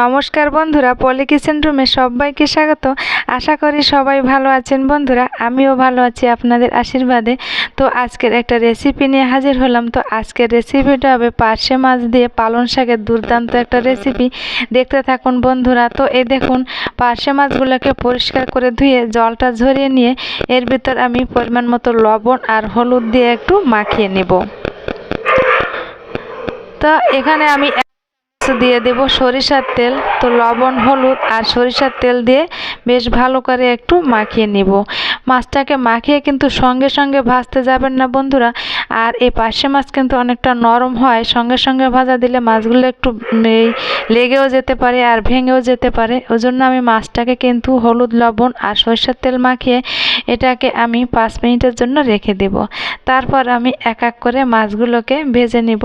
নমস্কার বন্ধুরা, পলি কিচেন রুমে সবাইকে স্বাগত। আশা করি সবাই ভালো আছেন বন্ধুরা, আমিও ভালো আছি আপনাদের আশীর্বাদে। তো আজকের একটা রেসিপি নিয়ে হাজির হলাম। তো আজকের রেসিপিটা হবে পার্শে মাছ দিয়ে পালং শাকের দুর্দান্ত একটা রেসিপি দেখতে থাকুন বন্ধুরা। তো এই দেখুন, পার্শে মাছগুলোকে পরিষ্কার করে ধুয়ে জলটা ঝরিয়ে নিয়ে এর ভিতর আমি পরিমাণ মতো লবণ আর হলুদ দিয়ে একটু মাখিয়ে নেব। তো এখানে আমি দিয়ে দেব, সরিষার তেল। তো লবণ, হলুদ আর সরিষার তেল দিয়ে বেশ ভালো করে একটু মাখিয়ে নিব। মাছটাকে মাখিয়ে কিন্তু সঙ্গে সঙ্গে ভাজতে যাবেন না বন্ধুরা। আর এই পার্শে মাছ কিন্তু অনেকটা নরম হয়। সঙ্গে সঙ্গে ভাজা দিলে মাছগুলো একটু লেগেও যেতে পারে আর ভেঙেও যেতে পারে। ওই জন্য আমি মাছটাকে কিন্তু হলুদ, লবণ আর সরিষার তেল মাখিয়ে এটাকে আমি পাঁচ মিনিটের জন্য রেখে দেব। তারপর আমি এক এক করে মাছগুলোকে ভেজে নিব।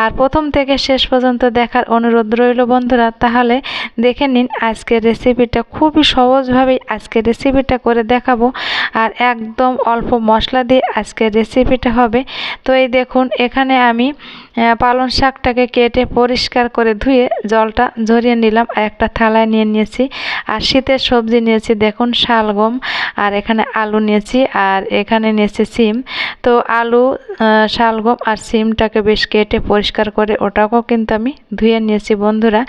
আর প্রথম থেকে শেষ পর্যন্ত দেখার অনুরোধ রইল বন্ধুরা, তাহলে দেখে নিন আজকের রেসিপিটা খুবই সহজভাবেই আজকের রেসিপিটা করে দেখাবো। আর একদম অল্প মশলা দিয়ে আজকের রেসিপিটা হবে। তো এই দেখুন, এখানে আমি পালং শাকটাকে কেটে পরিষ্কার করে ধুয়ে জলটা ঝরিয়ে নিলাম। আর একটা থালায় নিয়ে নিয়েছি। আর শীতের সবজি নিয়েছি, দেখুন, শালগম। আর এখানে আলু নিয়েছি, আর এখানে নিয়েছি সিম। তো আলু শালগম আর সিমটাকে বেশ কেটে পরিষ্কার করে ওটাকেও কিন্তু আমি ধুয়ে নিয়েছি, বন্ধুরা।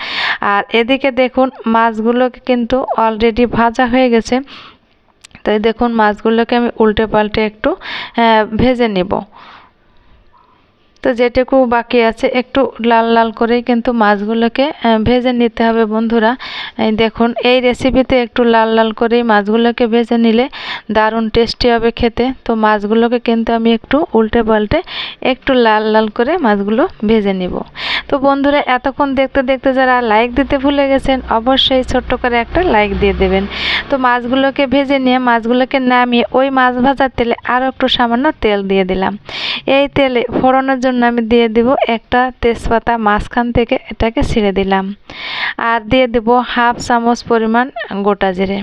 আর এদিকে দেখুন, মাছগুলোকে কিন্তু অলরেডি ভাজা হয়ে গেছে। তাই দেখুন, মাছগুলোকে আমি উল্টে পাল্টে একটু ভেজে নেব। তো যেটুকু বাকি আছে, একটু লাল লাল করেই কিন্তু মাছগুলোকে ভেজে নিতে হবে বন্ধুরা। দেখুন, এই রেসিপিতে একটু লাল লাল করেই মাছগুলোকে ভেজে নিলে দারুণ টেস্টি হবে খেতে। তো মাছগুলোকে কিন্তু আমি একটু উল্টে পাল্টে একটু লাল লাল করে মাছগুলো ভেজে নিব। তো বন্ধুরা, এতক্ষণ দেখতে দেখতে যারা লাইক দিতে ভুলে গেছেন, অবশ্যই ছোট্ট করে একটা লাইক দিয়ে দেবেন। তো মাছগুলোকে ভেজে নিয়ে, মাছগুলোকে নামিয়ে ওই মাছ ভাজার তেলে আরও একটু সামান্য তেল দিয়ে দিলাম। এই তেলে ফোড়নের জন্য আমি দিয়ে দিব একটা তেজপাতা মাঝখান থেকে এটাকে ছিঁড়ে দিলাম। আর দিয়ে দেব হাফ চামচ পরিমাণ গোটা জিরে।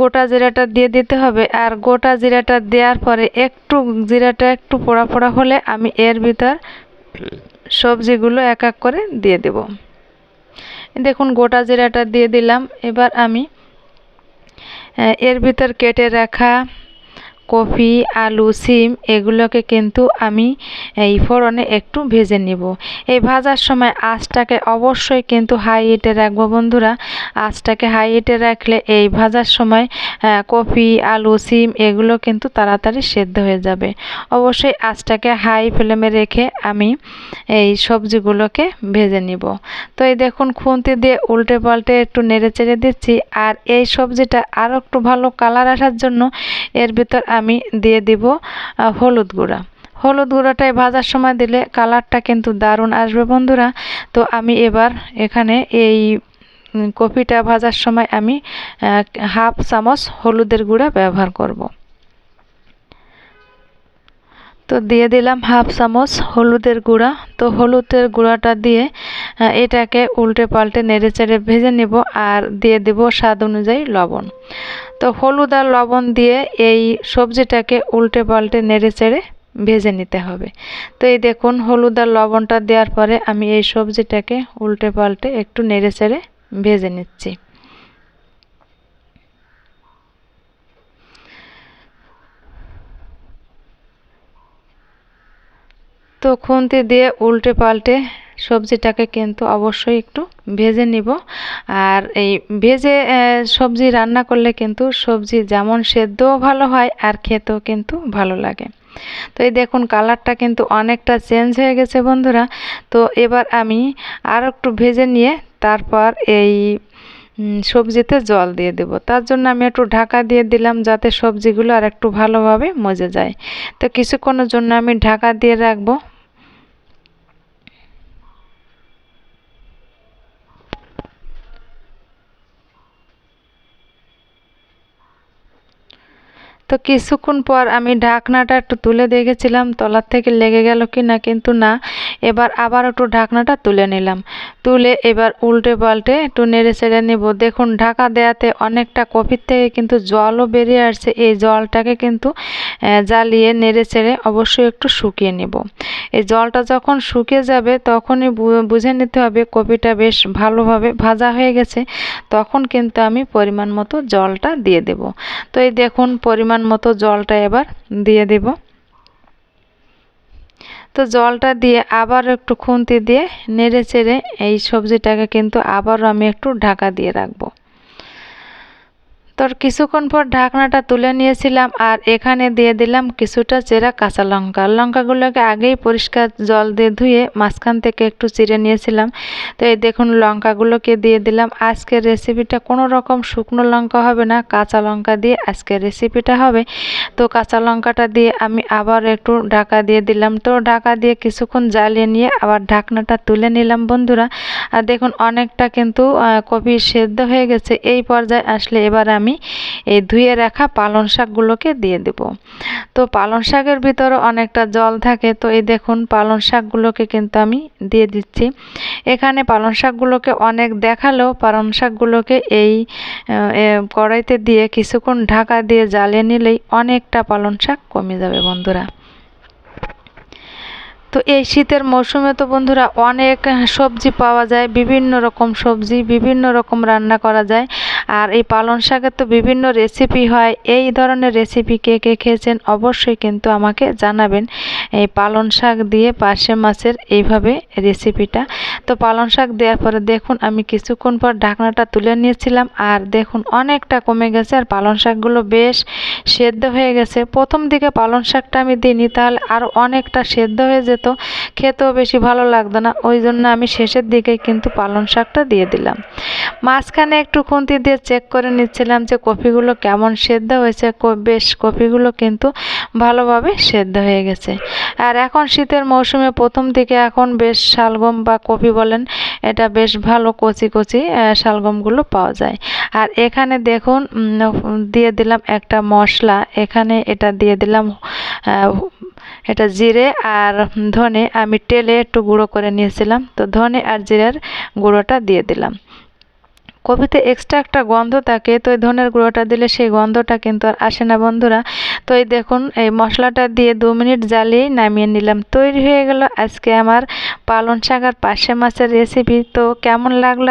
গোটা জিরাটা দিয়ে দিতে হবে আর গোটা জিরাটা দেওয়ার পরে একটু জিরাটা একটু পোড়া পোড়া হলে আমি এর ভিতর সবজিগুলো এক এক করে দিয়ে দেব। দেখুন গোটা জিরাটা দিয়ে দিলাম। এবার আমি এর ভিতর কেটে রাখা কপি আলু, সিম এগুলোকে কিন্তু আমি এই ফোড়নে একটু ভেজে নিব। এই ভাজার সময় আঁচটাকে অবশ্যই কিন্তু হাই হিটে রাখব বন্ধুরা। আঁচটাকে হাই হিটে রাখলে এই ভাজার সময় কপি আলু, সিম এগুলো কিন্তু তাড়াতাড়ি সেদ্ধ হয়ে যাবে। অবশ্যই আঁচটাকে হাই ফ্লেমে রেখে আমি এই সবজিগুলোকে ভেজে নিব। তো এই দেখুন খুন্তি দিয়ে উল্টে পাল্টে একটু নেড়ে চেড়ে দিচ্ছি। আর এই সবজিটা আরও একটু ভালো কালার আসার জন্য এর ভিতর আমি দিয়ে দিব হলুদ গুঁড়া। হলুদ গুঁড়োটাই ভাজার সময় দিলে কালারটা কিন্তু দারুণ আসবে বন্ধুরা। তো আমি এবার এখানে এই কপিটা ভাজার সময় আমি হাফ চামচ হলুদের গুঁড়া ব্যবহার করব। তো দিয়ে দিলাম হাফ চামচ হলুদের গুঁড়া। তো হলুদের গুঁড়াটা দিয়ে এটাকে উল্টে পাল্টে নেড়ে চেড়ে ভেজে নেব আর দিয়ে দেব স্বাদ অনুযায়ী লবণ। তো হলুদ আর লবণ দিয়ে এই সবজিটাকে উল্টে পাল্টে নেড়ে চেড়ে ভেজে নিতে হবে। তো এই দেখুন, হলুদ আর লবণটা দেওয়ার পরে আমি এই সবজিটাকে উল্টে পাল্টে একটু নেড়ে চেড়ে ভেজে নিচ্ছি। তো খুন্তি দিয়ে উল্টে পাল্টে সবজিটাকে কিন্তু অবশ্যই একটু ভেজে নিব। আর এই ভেজে সবজি রান্না করলে কিন্তু সবজি যেমন সেদ্ধও ভালো হয় আর খেতেও কিন্তু ভালো লাগে। তো এই দেখুন কালারটা কিন্তু অনেকটা চেঞ্জ হয়ে গেছে বন্ধুরা। তো এবার আমি আর একটু ভেজে নিয়ে তারপর এই সবজিতে জল দিয়ে দেব। তার জন্য আমি একটু ঢাকা দিয়ে দিলাম যাতে সবজিগুলো আর একটু ভালোভাবে মজে যায়। তো কিছুক্ষণের জন্য আমি ঢাকা দিয়ে রাখব। তো কিছুক্ষণ পর আমি ঢাকনাটা একটু তুলে দেখেছিলাম, তলার থেকে লেগে গেল কি না কিন্তু না। এবার আবার একটু ঢাকনাটা তুলে নিলাম। তুলে এবার উল্টে পাল্টে একটু নেড়ে চেড়ে নেব। দেখুন, ঢাকা দেওয়াতে অনেকটা কপির থেকে কিন্তু জলও বেরিয়ে আসছে। এই জলটাকে কিন্তু জ্বালিয়ে নেড়ে চেড়ে অবশ্যই একটু শুকিয়ে নেব। এই জলটা যখন শুকিয়ে যাবে তখনই বুঝে নিতে হবে কপিটা বেশ ভালোভাবে ভাজা হয়ে গেছে। তখন কিন্তু আমি পরিমাণ মতো জলটা দিয়ে দেব। তো এই দেখুন, পরিমাণ মতো জলটা এবার দিয়ে দেব। তো জলটা দিয়ে আবার একটু খুন্তি দিয়ে নেড়ে চেড়ে এই সবজিটাকে কিন্তু আবারও আমি একটু ঢাকা দিয়ে রাখব। তোর কিছুক্ষণ পর ঢাকনাটা তুলে নিয়েছিলাম আর এখানে দিয়ে দিলাম কিছুটা চেরা কাঁচা লঙ্কা। লঙ্কাগুলোকে আগেই পরিষ্কার জল দিয়ে ধুয়ে মাঝখান থেকে একটু চিড়ে নিয়েছিলাম। তো এই দেখুন লঙ্কাগুলোকে দিয়ে দিলাম। আজকের রেসিপিটা কোনো রকম শুকনো লঙ্কা হবে না, কাঁচা লঙ্কা দিয়ে আজকের রেসিপিটা হবে। তো কাঁচা লঙ্কাটা দিয়ে আমি আবার একটু ঢাকা দিয়ে দিলাম। তো ঢাকা দিয়ে কিছুক্ষণ জ্বালিয়ে নিয়ে আবার ঢাকনাটা তুলে নিলাম বন্ধুরা। আর দেখুন, অনেকটা কিন্তু কপি সেদ্ধ হয়ে গেছে। এই পর্যায়ে আসলে এবার আমি এই ধুয়ে রাখা পালং শাকগুলোকে দিয়ে দেব। তো পালং শাকের ভিতরে অনেকটা জল থাকে। তো এই দেখুন, পালং শাকগুলোকে কিন্তু আমি দিয়ে দিচ্ছি। এখানে পালং শাকগুলোকে অনেক দেখালেও পালং শাকগুলোকে এই কড়াইতে দিয়ে কিছুক্ষণ ঢাকা দিয়ে জ্বালিয়ে নিলেই অনেকটা পালং শাক কমে যাবে, বন্ধুরা। তো এই শীতের মৌসুমে তো বন্ধুরা অনেক সবজি পাওয়া যায়, বিভিন্ন রকম সবজি, বিভিন্ন রকম রান্না করা যায়। আর এই পালং শাকের তো বিভিন্ন রেসিপি হয়। এই ধরনের রেসিপি কে কে খেয়েছেন অবশ্যই কিন্তু আমাকে জানাবেন। এই পালং শাক দিয়ে পার্শে মাছের এইভাবে রেসিপিটা তো পালং শাক দেওয়ার পরে দেখুন, আমি কিছুক্ষণ পর ঢাকনাটা তুলে নিয়েছিলাম আর দেখুন, অনেকটা কমে গেছে আর পালং শাকগুলো বেশ সেদ্ধ হয়ে গেছে। প্রথম দিকে পালং শাকটা আমি দিইনি, তাহলে আরও অনেকটা সেদ্ধ হয়ে যেত। খেতেও বেশি ভালো লাগতো না। ওই জন্য আমি শেষের দিকে কিন্তু পালং শাকটা দিয়ে দিলাম। মাঝখানে একটু খুন্তি দিয়ে চেক করে নিচ্ছিলাম যে কপিগুলো কেমন সেদ্ধ হয়েছে। বেশ কপিগুলো কিন্তু ভালোভাবে সেদ্ধ হয়ে গেছে। আর এখন শীতের মৌসুমে প্রথম দিকে এখন বেশ শালগম বা কপি বলেন, এটা বেশ ভালো কচি কচি শালগমগুলো পাওয়া যায়। আর এখানে দেখুন দিয়ে দিলাম একটা মশলা। এখানে এটা দিয়ে দিলাম এটা জিরে আর ধনে। আমি টেলে একটু গুঁড়ো করে নিয়েছিলাম। তো ধনে আর জিরের গুঁড়োটা দিয়ে দিলাম। কপিতে এক্সট্রা একটা গন্ধ থাকে, তো এই ধনের গুঁড়োটা দিলে সেই গন্ধটা কিন্তু আর আসে না বন্ধুরা। তো এই দেখুন, এই মশলাটা দিয়ে দু মিনিট জ্বালিয়েই নামিয়ে নিলাম। তৈরি হয়ে গেল আজকে আমার পালন শাক আর পাশে মাছের রেসিপি তো কেমন লাগল